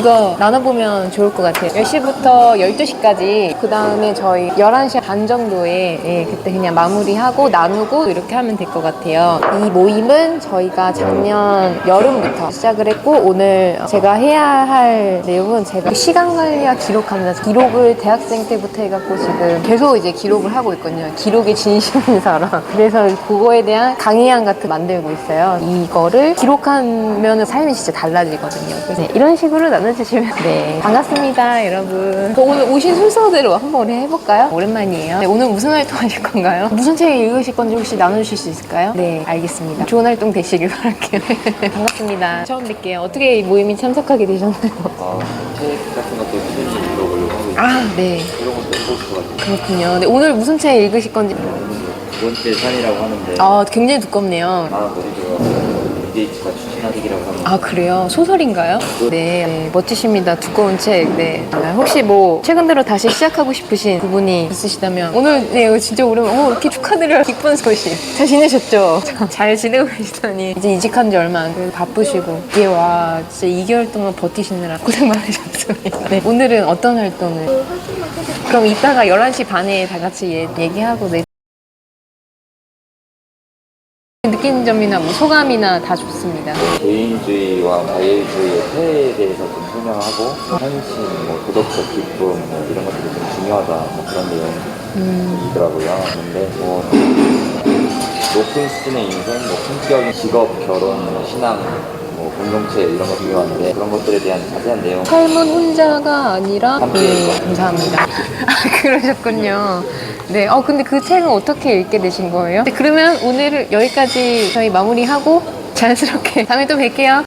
이거 나눠보면 좋을 것 같아요. 10시부터 12시까지. 그 다음에 저희 11시 반 정도에 예, 그때 그냥 마무리하고 나누고 이렇게 하면 될 것 같아요. 이 모임은 저희가 작년 여름부터 시작을 했고 오늘 제가 해야 할 내용은 제가 시간 관리와 기록합니다. 기록을 대학생 때부터 해갖고 지금 계속 이제 기록을 하고 있거든요. 기록에 진심인 사람. 그래서 그거에 대한 강의안 같은 거 만들고 있어요. 이거를 기록하면 삶이 진짜 달라지거든요. 그래서 네, 이런 식으로 나 눠주시면 네 반갑습니다, 여러분. 저 오늘 오신 순서대로 한번 해볼까요? 오랜만이에요. 네, 오늘 무슨 활동 하실 건가요? 무슨 책 읽으실 건지 혹시 나눠주실 수 있을까요? 네, 알겠습니다. 좋은 활동 되시길 바랄게요. 반갑습니다. 처음 뵐게요. 어떻게 이 모임에 참석하게 되셨나요? 아, 책 같은 것도 꾸준히 읽어보려고 하고 있고 아, 네. 그런 것도 싶어가지고 그렇군요. 네, 오늘 무슨 책 읽으실 건지. 두 번째 산이라고 하는데 아, 굉장히 두껍네요. 아, 머리 좋아서 BJ치가 추천한 책이라고 합니다 아 그래요? 소설인가요? 네, 네, 멋지십니다. 두꺼운 책. 네. 아, 혹시 뭐 최근 들어 다시 시작하고 싶으신 부분이 있으시다면 오늘 네 이거 진짜 오랜만. 어 이렇게 축하드려요. 기쁜 소식. 잘 지내셨죠? 잘 지내고 계시더니 이제 이직한 지 얼마 안 돼서 바쁘시고 이게 와 진짜 2개월 동안 버티시느라 고생 많으셨습니다. 네. 오늘은 어떤 활동을? 그럼 이따가 11시 반에 다 같이 얘- 얘기하고 네. 느끼는 점이나 뭐 소감이나 다 좋습니다. 개인주의와 자유주의의 폐해에 대해서 좀 설명하고 헌신, 뭐 도덕적 기쁨 뭐 이런 것들이 좀 중요하다 뭐 그런 내용이더라고요 근데 뭐 높은 수준의 인생, 뭐 품격, 직업, 결혼, 신앙 뭐 공동체 이런 거 중요한데 그런 것들에 대한 자세한 내용 삶은 혼자가 아니라 함께 네, 감사합니다. 아, 그러셨군요. 네, 어 근데 그 책은 어떻게 읽게 되신 거예요? 네, 그러면 오늘 여기까지 저희 마무리하고 자연스럽게 다음에 또 뵐게요.